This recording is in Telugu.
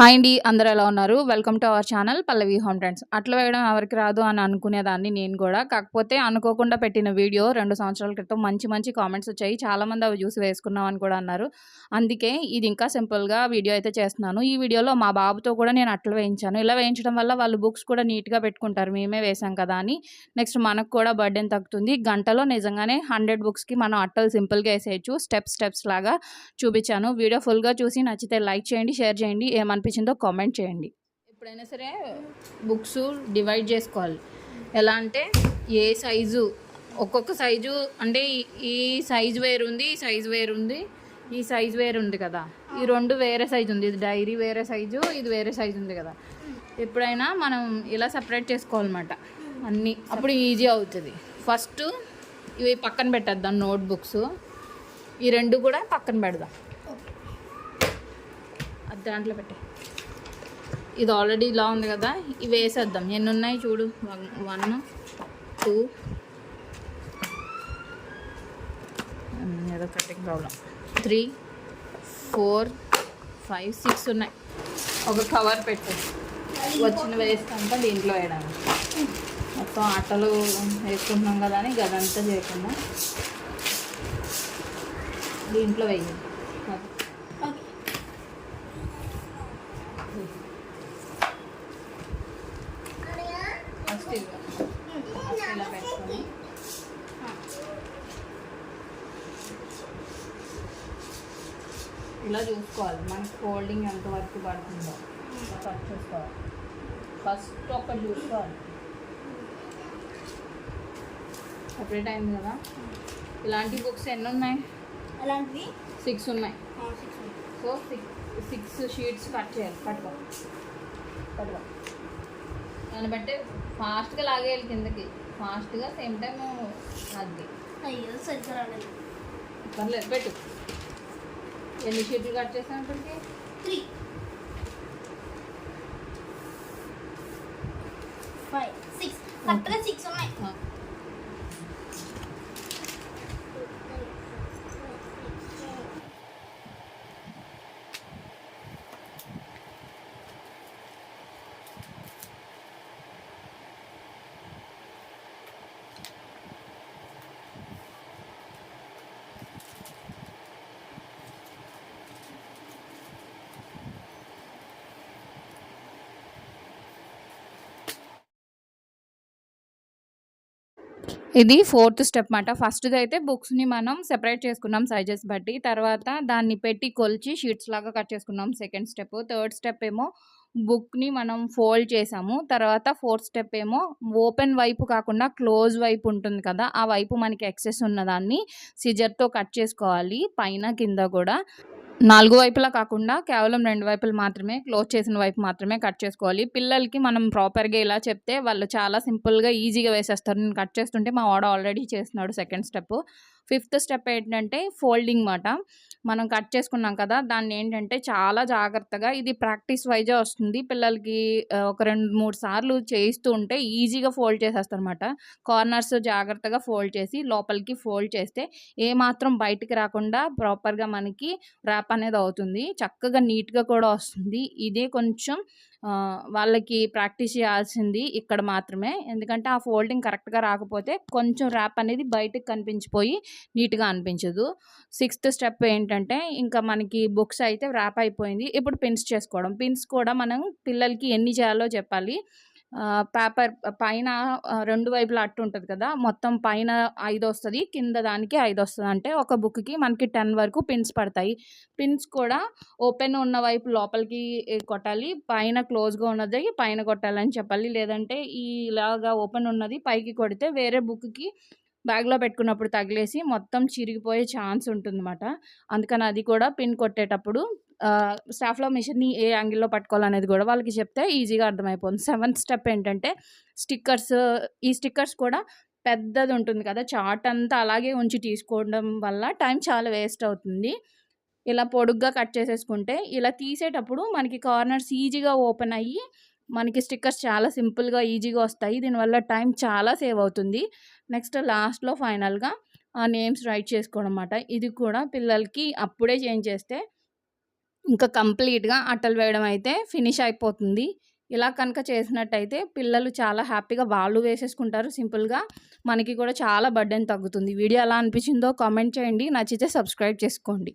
హాయ్ అండి అందరూ ఎలా ఉన్నారు? Welcome to our channel Pallavi home trends అట్లా వేయడం ఎవరికి రాదు అని అనుకునేదాన్ని నేను కూడా. కాకపోతే అనుకోకుండా పెట్టిన వీడియో రెండు సంవత్సరాల క్రితం మంచి మంచి కామెంట్స్ వచ్చాయి. చాలామంది అవి చూసి వేసుకున్నాం అని కూడా అన్నారు. అందుకే ఇది ఇంకా సింపుల్గా వీడియో అయితే చేస్తున్నాను. ఈ వీడియోలో మా బాబుతో కూడా నేను అట్లా వేయించాను. ఇలా వేయించడం వల్ల వాళ్ళు బుక్స్ కూడా నీట్గా పెట్టుకుంటారు. మేమే వేసాం కదా అని. నెక్స్ట్ మనకు కూడా బర్డెన్ తగ్గుతుంది. గంటలో నిజంగానే హండ్రెడ్ బుక్స్కి మనం అట్టలు సింపుల్గా వేసేయచ్చు. స్టెప్స్ స్టెప్స్ లాగా చూపించాను. వీడియో ఫుల్గా చూసి నచ్చితే లైక్ చేయండి షేర్ చేయండి. అనిపించిందో కామెంట్ చేయండి. ఎప్పుడైనా సరే బుక్స్ డివైడ్ చేసుకోవాలి. ఎలా అంటే ఏ సైజు ఒక్కొక్క సైజు అంటే ఈ- సైజు వేరు ఉంది ఈ సైజు వేరుంది ఈ సైజు వేరు ఉంది కదా. ఈ రెండు వేరే సైజు ఉంది. ఇది డైరీ వేరే సైజు ఇది వేరే సైజు ఉంది కదా. ఎప్పుడైనా మనం ఇలా సపరేట్ చేసుకోవాలన్నమాట. అన్నీ. అప్పుడు ఈజీ అవుతుంది. ఫస్ట్ ఇవి పక్కన పెట్టేద్దాం నోట్ బుక్స్ ఈ రెండు కూడా పక్కన పెడదాం. అది దాంట్లో పెట్టే. ఇది ఆల్రెడీ ఇలా ఉంది కదా ఇవి వేసేద్దాం. ఎన్ని ఉన్నాయి చూడు? వన్ టూ ఏదో cutting problem three four five six ఉన్నాయి. ఒక కవర్ పెట్టు. వచ్చిన వేస్ట్ దీంట్లో వేయడానికి. మొత్తం ఆటలు వేసుకుంటున్నాం కదా అని గదంతా చేయకుండా దీంట్లో వేయండి అది. ఫస్ట్ ఇది ఫస్ట్ ఇలా పెట్టుకొని ఇలా చూసుకోవాలి. మనకి ఫోల్డింగ్ ఎంత వరకు పడుతుందో కట్ చేసుకోవాలి. ఫస్ట్ ఒక్కటి చూసుకోవాలి. అప్డేట్ అయింది కదా? ఇలాంటి బుక్స్ ఎన్ని ఉన్నాయి? అలాంటివి? సిక్స్ ఉన్నాయి. So six six sheets cut చేయాలి. పట్టుకో. పట్టుకో. దాన్ని బట్టి ఫాస్ట్గా లాగేయాలి కిందకి. ఫాస్ట్గా సేమ్ టైం అది. అయ్యో సరిగ్గా రాలేదు. పర్లేదు పెట్టు. ఎన్ని షీట్లు కట్ చేసాం ఇప్పటికి? త్రీ. ఫైవ్ సిక్స్ కరెక్ట్గా సిక్స్ ఉన్నాయి. ఇది ఫోర్త్ స్టెప్ అన్నమాట. ఫస్ట్ది అయితే బుక్స్ని మనం సెపరేట్ చేసుకున్నాం సైజెస్ బట్టి. తర్వాత దాన్ని పెట్టి కొలిచి షీట్స్ లాగా కట్ చేసుకున్నాం సెకండ్ స్టెప్. థర్డ్ స్టెప్ ఏమో బుక్ని మనం ఫోల్డ్ చేసాము. తర్వాత ఫోర్త్ స్టెప్ ఏమో ఓపెన్ వైపు కాకుండా క్లోజ్ వైపు ఉంటుంది కదా ఆ వైపు మనకి ఎక్సెస్ ఉన్నదాన్ని సిజర్తో కట్ చేసుకోవాలి పైన కింద కూడా. నాలుగు వైపులా కాకుండా కేవలం రెండు వైపులు మాత్రమే క్లోజ్ చేసిన వైపు మాత్రమే కట్ చేసుకోవాలి. పిల్లలకి మనం ప్రాపర్గా ఇలా చెప్తే వాళ్ళు చాలా సింపుల్గా ఈజీగా వేసేస్తారు. నేను కట్ చేస్తుంటే మా వాడు ఆల్రెడీ చేస్తున్నాడు సెకండ్ స్టెప్. ఫిఫ్త్ స్టెప్ ఏంటంటే ఫోల్డింగ్ మాట. మనం కట్ చేసుకున్నాం కదా దాన్ని ఏంటంటే చాలా జాగ్రత్తగా ఇది ప్రాక్టీస్ వైజే వస్తుంది. పిల్లలకి ఒక రెండు మూడు సార్లు చేయిస్తూ ఉంటే ఈజీగా ఫోల్డ్ చేసేస్తారనమాట కార్నర్స్ జాగ్రత్తగా ఫోల్డ్ చేసి లోపలికి ఫోల్డ్ చేస్తే ఏ మాత్రం బయటికి రాకుండా ప్రాపర్గా మనకి ర్యాప్ అనేది అవుతుంది. చక్కగా నీట్గా కూడా వస్తుంది. ఇదే కొంచెం వాళ్ళకి ప్రాక్టీస్ చేయాల్సింది ఇక్కడ మాత్రమే. ఎందుకంటే ఆ ఫోల్డింగ్ కరెక్ట్గా రాకపోతే కొంచెం ర్యాప్ అనేది బయటకు కనిపించిపోయి నీట్గా అనిపించదు. సిక్స్త్ స్టెప్ ఏంటంటే ఇంకా మనకి బుక్స్ అయితే ర్యాప్ అయిపోయింది. ఇప్పుడు పిన్స్ చేసుకోవడం. పిన్స్ కూడా మనం పిల్లలకి ఎన్ని చేయాలో చెప్పాలి. పేపర్ పైన రెండు వైపులా అట్టు ఉంటుంది కదా మొత్తం పైన ఐదు వస్తుంది కింద దానికి ఐదు వస్తుంది అంటే ఒక బుక్కి మనకి టెన్ వరకు పిన్స్ పడతాయి. పిన్స్ కూడా ఓపెన్ ఉన్న వైపు లోపలికి కొట్టాలి పైన క్లోజ్గా ఉన్నది పైన కొట్టాలని చెప్పాలి. లేదంటే ఈ ఇలాగా ఓపెన్ ఉన్నది పైకి కొడితే వేరే బుక్కి బ్యాగ్లో పెట్టుకున్నప్పుడు తగిలేసి మొత్తం చిరిగిపోయే ఛాన్స్ ఉంటుందన్నమాట. అందుకని అది కూడా పిన్ కొట్టేటప్పుడు స్టాఫ్లో మిషన్ని ఏ యాంగిల్లో పట్టుకోవాలనేది కూడా వాళ్ళకి చెప్తే ఈజీగా అర్థమైపోతుంది. సెవెంత్ స్టెప్ ఏంటంటే స్టిక్కర్స్ ఈ స్టిక్కర్స్ కూడా పెద్దది ఉంటుంది కదా చార్ట్ అంతా అలాగే ఉంచి తీసుకోవడం వల్ల టైం చాలా వేస్ట్ అవుతుంది. ఇలా పొడుగ్గా కట్ చేసేసుకుంటే ఇలా తీసేటప్పుడు మనకి కార్నర్స్ ఈజీగా ఓపెన్ అయ్యి మనకి స్టిక్కర్స్ చాలా సింపుల్గా ఈజీగా వస్తాయి. దీనివల్ల టైం చాలా సేవ్ అవుతుంది. నెక్స్ట్ లాస్ట్లో ఫైనల్గా ఆ నేమ్స్ రైట్ చేసుకోవడం అన్నమాట ఇది కూడా పిల్లలకి అప్పుడే చేంజ్ చేస్తే ఇంకా కంప్లీట్‌గా అట్టలు వేయడం అయితే ఫినిష్ అయిపోతుంది. ఇలా కనుక చేసినట్టయితే పిల్లలు చాలా హ్యాపీగా వాళ్ళు వేసేసుకుంటారు సింపుల్‌గా. మనకి కూడా చాలా బర్డెన్ తగ్గుతుంది. వీడియో ఎలా అనిపించిందో కామెంట్ చేయండి. నచ్చితే సబ్స్క్రైబ్ చేసుకోండి.